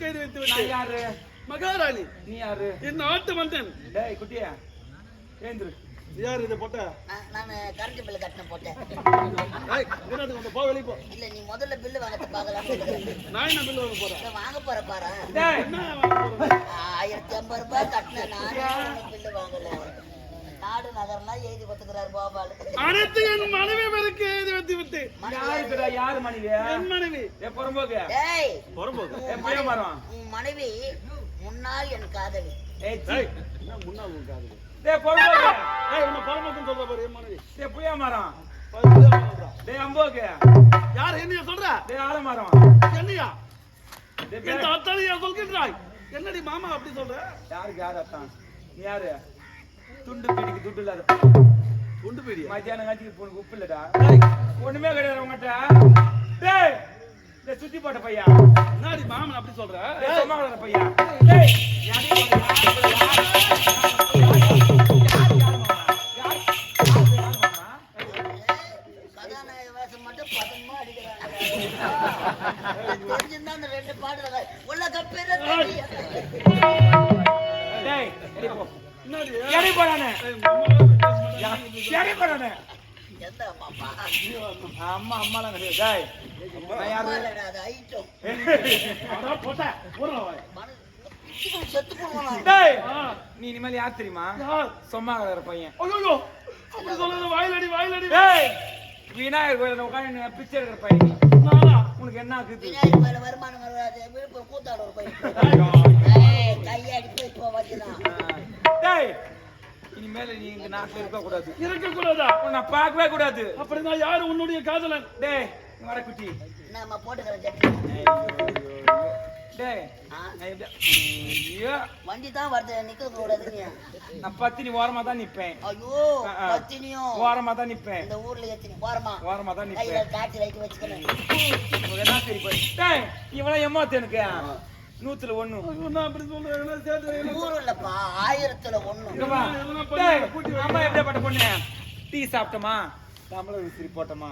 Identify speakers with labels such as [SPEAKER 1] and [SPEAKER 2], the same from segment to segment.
[SPEAKER 1] கைது வைத்து
[SPEAKER 2] யாரு?
[SPEAKER 1] மகாராணி.
[SPEAKER 2] நீ யாரு?
[SPEAKER 1] என் நாட்டு மன்னன்.
[SPEAKER 2] டேய் குட்டியா. ஏந்திரு.
[SPEAKER 1] யார் இதை போட்ட?
[SPEAKER 3] நான் நான் கரண்ட் பில்லு கட்டணம் போட்டேன்
[SPEAKER 1] ஏய், என்னது கொண்டு போ வெளிய போ.
[SPEAKER 3] இல்ல நீ முதல்ல பில்லு வாங்கத்தை பார்க்கலாம்
[SPEAKER 1] நான் என்ன பில்லு வாங்க போறேன்?
[SPEAKER 3] வாங்க போற பாரு.
[SPEAKER 2] டேய்.
[SPEAKER 1] என்ன வாங்க போறேன்?
[SPEAKER 3] ஆயிரத்தி ஐம்பது ரூபாய் கட்டினேன். நானே பில்லு வாங்கல. நாடு நகர்லாம் எழுதி கொடுத்துக்கிறாரு கோபால்
[SPEAKER 1] அனைத்து என் மனைவி பேருக்கு எழுதி வைத்து விட்டு.
[SPEAKER 2] யாருக்குடா யாரு மனைவி?
[SPEAKER 1] என் மனைவி.
[SPEAKER 2] ஏ புறம்போக்கு.
[SPEAKER 3] டேய்
[SPEAKER 1] புறம்போக்கு.
[SPEAKER 2] ஏ புளிய மரம்
[SPEAKER 3] உன் மனைவி முன்னாள் என் காதலி.
[SPEAKER 2] ஏய்.
[SPEAKER 1] ஏய், என்ன முன்னாள் உன் காதலி?
[SPEAKER 2] டேய் புறம்போக்கு.
[SPEAKER 1] ஏய் உன்னை புறம்போக்குன்னு சொல்ற பாரு என் மனைவி.
[SPEAKER 2] டேய் புளிய மரம். டேய் அம்போக்கு.
[SPEAKER 1] யார் என்னைய சொல்ற?
[SPEAKER 2] டேய் ஆலமரம்
[SPEAKER 1] என்னையா?
[SPEAKER 2] டேய்
[SPEAKER 1] இந்த அத்தாலியா சொல்கின்றாய்? என்னடி மாமா அப்படி சொல்ற?
[SPEAKER 2] யாருக்கு யாரு அத்தான்? நீ யாரு? துண்டு பிடிக்கு துண்டு இல்லாத
[SPEAKER 1] குண்டு பீடியா?
[SPEAKER 2] மத்தியானம் காட்சிக்கு போன உப்பு இல்லடா. ஒண்ணுமே கிடையாது உங்ககிட்ட டேய் இந்த சுத்தி போட்ட பையா.
[SPEAKER 1] என்னடி மாமன் அப்படி சொல்ற?
[SPEAKER 2] கிடக்குற பையா. டேய்
[SPEAKER 3] செத்து போடுவான்
[SPEAKER 2] டேய்.
[SPEAKER 1] ஆ,
[SPEAKER 2] நீ இனிமேல் யார் தெரியுமா?
[SPEAKER 1] யார்?
[SPEAKER 2] சும்மா கிடக்குற பையன்
[SPEAKER 1] வாயிலடி, வாயிலடி.
[SPEAKER 2] டேய். விநாயகர் கோயில உட்காந்து பிச்சை எடுக்கிற பையன்? உனக்கு என்ன ஆகுது
[SPEAKER 3] விநாயகர் கோயில வருமானம் வராது. விழுப்புரம் கூத்தாடு ஒரு பையன். கையாடி போய்
[SPEAKER 2] டேய். இனிமேல் நீ இந்த நாட்டுல இருக்க கூடாது
[SPEAKER 1] இருக்கக்கூடாதா?
[SPEAKER 2] உன்னை பார்க்கவே கூடாது.
[SPEAKER 1] அப்படின்னா யாரு உன்னுடைய காதலன்?
[SPEAKER 2] டேய் வர குட்டி. நான் எப்படி ஐயோ.
[SPEAKER 3] வண்டி தான் வருது நிக்க கூடாதுங்க.
[SPEAKER 2] நான் பத்தினி ஓரமா தான் நிப்பேன்.
[SPEAKER 3] ஐயோ. பத்தினியும்
[SPEAKER 2] ஓரமா தான் நிப்பேன்.
[SPEAKER 3] இந்த ஊர்ல எத்தனை போறமா.
[SPEAKER 2] ஓரமா தான்
[SPEAKER 3] கையில
[SPEAKER 2] நிப்பேன்.
[SPEAKER 3] காட்சி லைட் வச்சுக்கணும்.
[SPEAKER 2] உனக்கு என்ன சரி போய் டேய் இவெல்லாம் எம்மாத்து எனக்கு. நூத்துல ஒண்ணு.
[SPEAKER 3] நூறு இல்லப்பா ஆயிரத்துல ஒண்ணு.
[SPEAKER 2] அம்மா எப்படிப்பட்ட பொண்ணு? டீ சாப்பிட்டோமா? தமிழ் விசிறி போட்டோமா?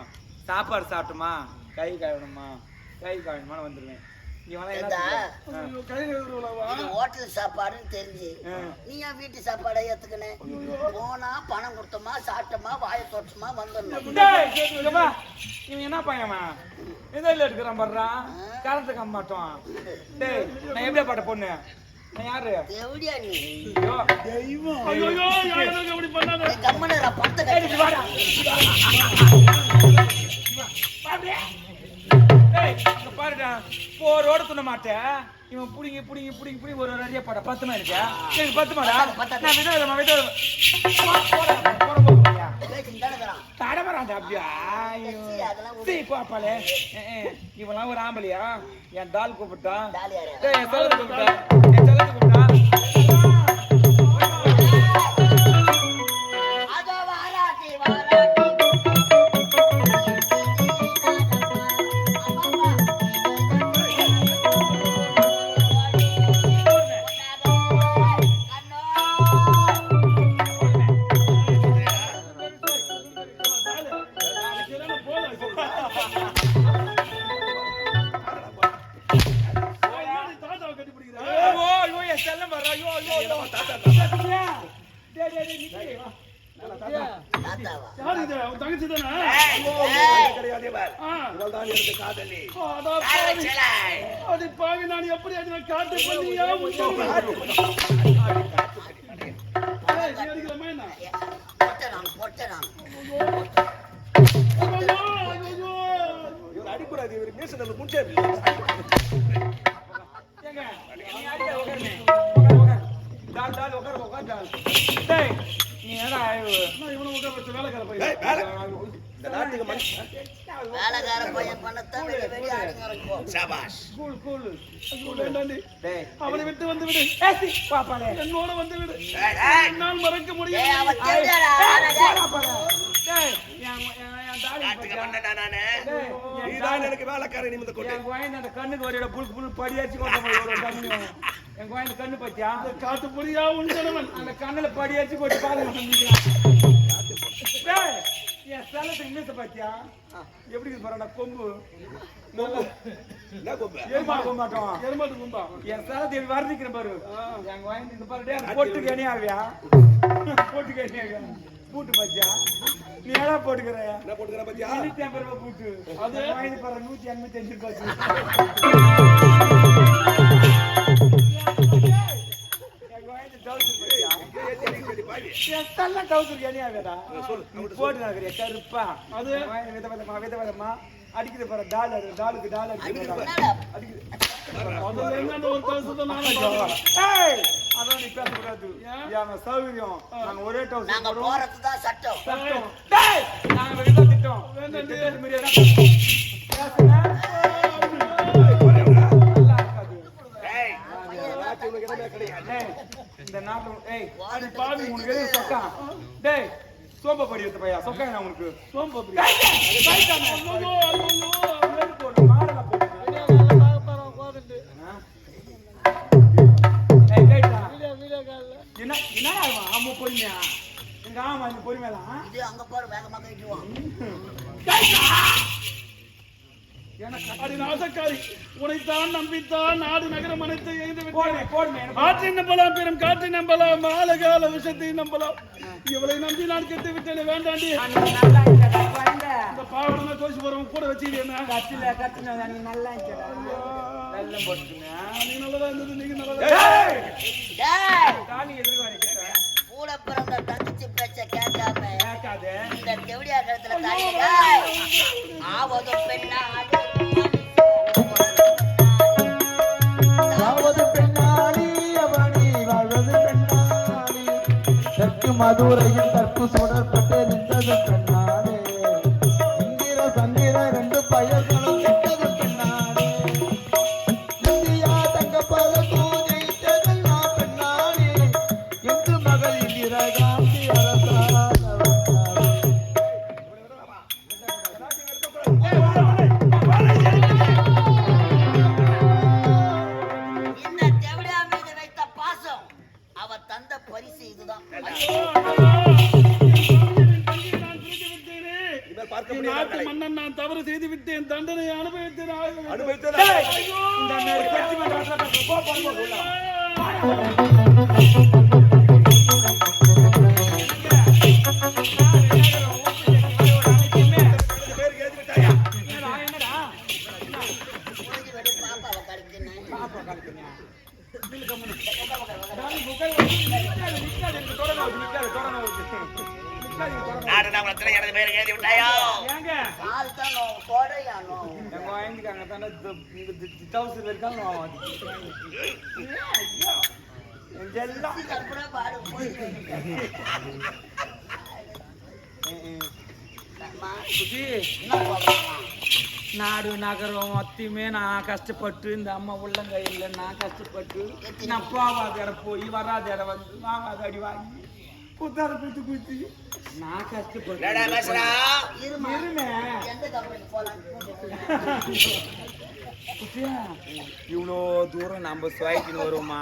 [SPEAKER 2] சாப்பாடு சாப்பிட்டோமா? கை கழுவணுமா? கை கழுவணுமா?
[SPEAKER 3] இது ஹோட்டல் சாப்பாடுன்னு தெரிஞ்சு. நீ ஏன் வீட்டு சாப்பாடை ஏத்துக்கினேன் போனா பணம் கொடுத்தோமா சாப்பிட்டோமா வாயை தொட்டோமா வந்துடணும்.
[SPEAKER 2] இவன் என்ன பையன் இல்ல எடுக்கிறான் பாடுறான் கரண்ட் கம்மாட்டோம் டேய் நான் எப்படியா பாட்ட பொண்ணு நான் யாரு?
[SPEAKER 3] எப்படியா நீ?
[SPEAKER 2] ஐயோ.
[SPEAKER 1] ஐயோ, யாரும் அப்படி பண்ணாத.
[SPEAKER 3] நீ கம்மனு பணத்தை
[SPEAKER 2] டேய், இங்க
[SPEAKER 3] கட்டி
[SPEAKER 2] வாடா. பாருடா. டேய், இங்க பாருடா. போரோட துண்ண மாட்டேன் இவன் புடிங்கி புடிங்கி புடிங்கி புடிங்கி ஒரு நிறைய பாட பத்துமா இருக்கா. எனக்கு பத்துமாடா. நான் விதவிதமா விதவிதமா. தடவராண்டா அப்படியா? பாப்பாலே இவெல்லாம் ஒரு ஆம்பளையா? என் டால் கூப்பிட்டா?
[SPEAKER 3] டாலியாரே.
[SPEAKER 2] டேய் என் செல்லத்தை கூப்பிட்டா? என் செல்லத்தை கூப்பிட்டா?
[SPEAKER 1] நான் எப்படி காட்டு பண்ணியா வேலைக்கார பையன்
[SPEAKER 3] பண்ணத்தான் வெடி வெடி ஆடுங்க இருக்கும்.
[SPEAKER 2] கூல். கூல்
[SPEAKER 1] ஐயோ, வேண்டாண்டி.
[SPEAKER 2] டேய்.
[SPEAKER 1] அவனை விட்டு வந்து விடு.
[SPEAKER 2] ஏசி
[SPEAKER 1] என்னோட வந்து விடு. என்னால் மறக்க
[SPEAKER 3] ஏய்,
[SPEAKER 1] முடியும்
[SPEAKER 2] டேய்
[SPEAKER 4] எனக்கு வேலைக்காரன் நிமிந்த கொண்டு.
[SPEAKER 2] என் குழந்தை அந்த கண்ணுக்கு ஒரு புல் புல் படியாச்சு கொண்டு என் குழந்தை கண்ணு பத்தியா
[SPEAKER 1] காட்டு பொடியா உன் கணவன்.
[SPEAKER 2] அந்த கண்ணுல படியாச்சு போட்டு பாருங்க. என் சேலத்துக்கு மீச பாத்தியா?
[SPEAKER 3] ஆ.
[SPEAKER 2] எப்படி பாருடா கொம்பு.
[SPEAKER 4] என்ன கொம்பு?
[SPEAKER 2] எருமா போக மாட்டோம்
[SPEAKER 1] எருமாட்டு கும்பா
[SPEAKER 2] என் சேலத்தை எப்படி வர்ணிக்கிறேன் பாரு.
[SPEAKER 1] ஆ.
[SPEAKER 2] எங்க வாங்கி இந்த பாரு டேய், அது போட்டு கேணி ஆவியா? போட்டு பாத்தியா? நீ ஏடா போட்டுக்கிற?
[SPEAKER 4] என்ன போட்டுக்கிற பாத்தியா?
[SPEAKER 2] இருநூத்தி ஐம்பது ரூபாய் பூட்டு.
[SPEAKER 1] அது?
[SPEAKER 2] வாங்கி பாரு நூத்தி எண்பத்தி அஞ்சு ரூபாய் ஆவியாடா?
[SPEAKER 4] சொல்லு,
[SPEAKER 2] நீ
[SPEAKER 4] அவன்கிட்ட
[SPEAKER 2] போட்டு நடக்கிறியா, கருப்பா
[SPEAKER 1] அது?
[SPEAKER 2] வித விதமா, வித விதமா அடிக்குது பாரு டாலர் டாலுக்கு டாலர் அடிக்குது அதான் நீ பேசக்கூடாது.
[SPEAKER 1] ஏன்?
[SPEAKER 2] சௌகரியம். நாங்க ஒரே trouser
[SPEAKER 3] நாங்க
[SPEAKER 2] போடுறோம்.
[SPEAKER 3] போறது தான் சட்டம்.
[SPEAKER 2] டேய், நாங்க வெளியில திட்டோம்.
[SPEAKER 1] வேண்டாம்
[SPEAKER 2] இந்த நாட்டு ஏய்,
[SPEAKER 3] வாடி
[SPEAKER 2] பாவி உனக்கு சொக்கா? டேய், சோம்பை படி எடுத்து பையா, சொக்கா என்ன உனக்கு?
[SPEAKER 1] சோம்பு
[SPEAKER 2] போடு. என்ன என்னடா இவன்? ஆமா பொறுமையா எங்க ஆமா
[SPEAKER 3] இது அங்க பாரு வேகமா கட்டிடுவான்
[SPEAKER 1] அடி நாசக்காரி. உனைத்தான் நம்பித்தான் நாடு நகரம் அனைத்து எழுந்து ஆற்றை நம்பலாம் பெரும் காற்றை நம்பலாம் ஆலகால விஷத்தை நம்பலாம். இவளை நம்பி நான் கெட்டு விட்டேன் வேண்டாண்டி. இந்த பாவடமா தோசி போறவங்க கூட வச்சுக்கிறேன்
[SPEAKER 2] கத்தில கத்தின நல்லா. வெள்ளம் போட்டுக்கிங்க.
[SPEAKER 1] நீ நல்லதா இருந்தது நீங்க நல்லதா
[SPEAKER 2] எதிர்க்க வரைக்கும்
[SPEAKER 3] கூட பிறந்த தங்கச்சி பேச்ச கேட்காம
[SPEAKER 2] கேட்காதே.
[SPEAKER 3] இந்த தெவடியா கழுத்துல தாலி டேய்! ஆவது
[SPEAKER 5] மதுரையில் தற்பு சுடற்பட்டு நின்றது.
[SPEAKER 4] பார்க்க
[SPEAKER 1] நாட்டு மன்னன் நான் தவறு செய்து விட்டேன் தண்டனை அனுபவித்தேன் ஆக வேண்டும்.
[SPEAKER 4] அனுபவித்ததா?
[SPEAKER 2] இந்த
[SPEAKER 4] நாடு நகரத்துல எனது எழுதி
[SPEAKER 3] தானே
[SPEAKER 2] தௌசண்ட் நாடு நகரம் மொத்தமே நான் கஷ்டப்பட்டு இந்த அம்மா உள்ளங்கையில் நான் கஷ்டப்பட்டு நான் போவாத இடம் போய் வராத இடம் வந்து வாங்காத அடி வாங்கி குத்தார குத்து குத்தி நான் இவ்வளோ தூரம் நம்ம சுவாய்க்கின்னு வருவோமா?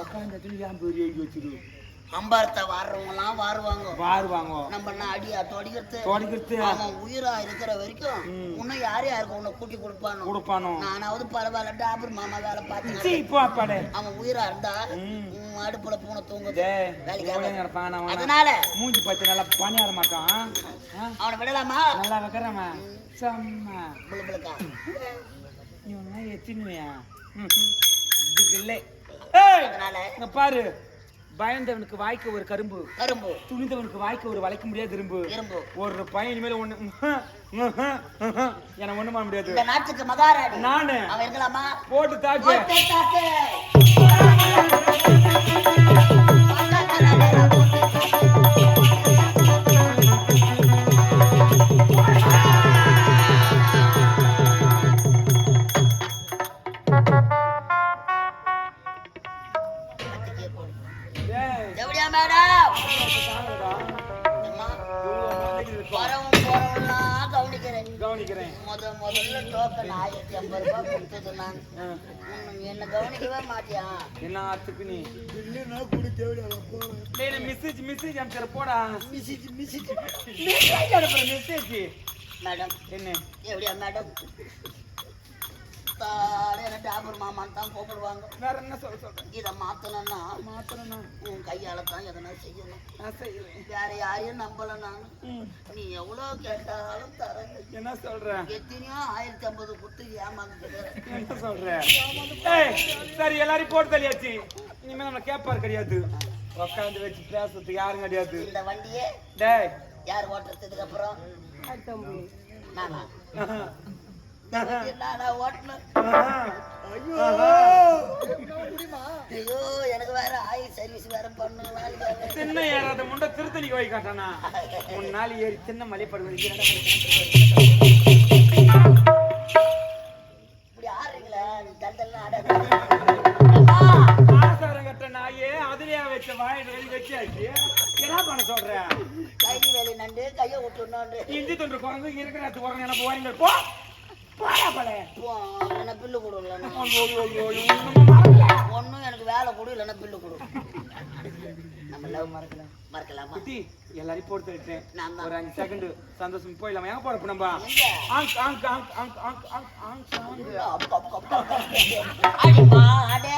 [SPEAKER 2] உட்காந்து ஏன் பெரிய வச்சிரு
[SPEAKER 3] அம்பாரத்தை வாடுறவங்கலாம் வாருவாங்க.
[SPEAKER 2] வாருவாங்க.
[SPEAKER 3] நம்ம என்ன அடியா தொடிக்கிறது?
[SPEAKER 2] தொடைக்கிறது.
[SPEAKER 3] அவன் உயிரா இருக்கிற வரைக்கும். இன்னும் யார் யாருக்கு உன்னை கூட்டி கொடுப்பானோ?
[SPEAKER 2] கொடுப்பானோ?
[SPEAKER 3] நானாவது பரவாயில்ல டாபர் மாமா வேலை பார்த்து
[SPEAKER 2] போ அப்பாடே.
[SPEAKER 3] அவன் உயிரா இருந்தா அடுப்புல பூனை தூங்குது அதனால
[SPEAKER 2] மூஞ்சி பத்தி நல்லா பணியார மாட்டான்?
[SPEAKER 3] அவனை விடலாமா?
[SPEAKER 2] நல்லா வைக்கிறவன் செம்ம. இவன் எத்தினுவையா இதுக்கு இல்லை. பாரு. பயந்தவனுக்கு வாய்க்க ஒரு கரும்பு.
[SPEAKER 3] கரும்பு.
[SPEAKER 2] துணிந்தவனுக்கு வாய்க்க ஒரு வளைக்க முடியாது இரும்பு
[SPEAKER 3] இரும்பு
[SPEAKER 2] ஒரு பையன் மேல ஒண்ணு என்ன ஒண்ணு பண்ண முடியாது.
[SPEAKER 3] நாட்டுக்கு மகாராணி.
[SPEAKER 2] நானு.
[SPEAKER 3] அவன்
[SPEAKER 2] போட்டு தாக்கு.
[SPEAKER 3] போட்டு தாக்கு.
[SPEAKER 2] டேய்,
[SPEAKER 3] எப்படியா மேடம்
[SPEAKER 2] சாவுடா.
[SPEAKER 3] கவனிக்கிறேன். முத முதல்ல டோக்கன் ஆயிரத்தி ஐம்பது ரூபாய் கொடுத்தது நான்.
[SPEAKER 2] ஆ.
[SPEAKER 3] உன்னை என்ன கவனிக்கவே மாட்டியா?
[SPEAKER 2] என்ன ஆத்துக்கு நீ? டேய் மெசேஜ் மெசேஜ் அனுப்பிச்சிட போடா.
[SPEAKER 3] மிசிச்சு மிசிச்சு
[SPEAKER 2] மெசேஜ் அனுப்புற மெசேஜ்
[SPEAKER 3] மேடம்
[SPEAKER 2] என்ன?
[SPEAKER 3] எப்படியா மேடம்? தாடே என்ன டாபர் மாமான்னு தான் கூப்பிடுவாங்க.
[SPEAKER 2] வேற என்ன சொல்ல சொல்றேன்
[SPEAKER 3] இதை மாத்தணும்னா
[SPEAKER 2] மாத்திரண்ணா
[SPEAKER 3] உன் கையால தான் எதனா செய்யணும்.
[SPEAKER 2] நான் செய்யறேன்.
[SPEAKER 3] வேற யாரையும் நம்பல நான். நீ எவ்வளவு கேட்டாலும் தரேன்.
[SPEAKER 2] என்ன சொல்ற?
[SPEAKER 3] எத்தனையோ ஆயிரத்தி ஐம்பது கொடுத்து ஏமாந்துட்டு
[SPEAKER 2] என்ன சொல்ற? ஏய் சரி எல்லாரையும் போட்டு தள்ளியாச்சு. இனிமே நம்ம கேப்பார் கிடையாது. உட்காந்து வச்சு பேசுறதுக்கு யாரும் கிடையாது.
[SPEAKER 3] இந்த வண்டியே
[SPEAKER 2] டேய்.
[SPEAKER 3] யார் ஓட்டுறதுக்கு அப்புறம்? நானா? ஐயோ. எனக்கு வேற ஆயில் சர்வீஸ் வேற பண்ணணும்.
[SPEAKER 2] சின்ன ஏறாத முண்டை திருத்தணிக்கு போய் காட்டானா? மூணு நாள் ஏறி சின்ன மலைப்படுவது
[SPEAKER 3] இப்படி ஆடுறீங்களா நீ தண்டெல்லாம் ஆடாத.
[SPEAKER 2] ஆசாரம் கட்ட நாயே அதுலயே வச்ச வாயில வெளி வச்சாச்சு என்ன பண்ண சொல்ற?
[SPEAKER 3] கைதி வேலை நண்டு கையை விட்டுணுண்டு
[SPEAKER 2] இஞ்சி தொண்டு குரங்கு இருக்கிற குரங்கு என்ன போறீங்க போ. போடா பலே
[SPEAKER 3] என்ன பில்லு கொடு இல்லைன்னா. ஒன்றும் எனக்கு வேலை கொடு இல்லைன்னா பில்லு கொடு. நம்ம லவ் மறக்கல. மறக்கலாமா?
[SPEAKER 2] குட்டி, எல்லாரையும் போட்டு தள்ளிட்டேன்.
[SPEAKER 3] நான்.
[SPEAKER 2] ஒரு அஞ்சு செகண்ட் சந்தோஷம் போயிடலாமா எங்க போறப்ப நம்ம? ஆங்க் ஆங்க் ஆங்க் ஆங்க் ஆங்க் ஆங்க் ஆங்க் ஆங்க்.
[SPEAKER 3] அடி மாடே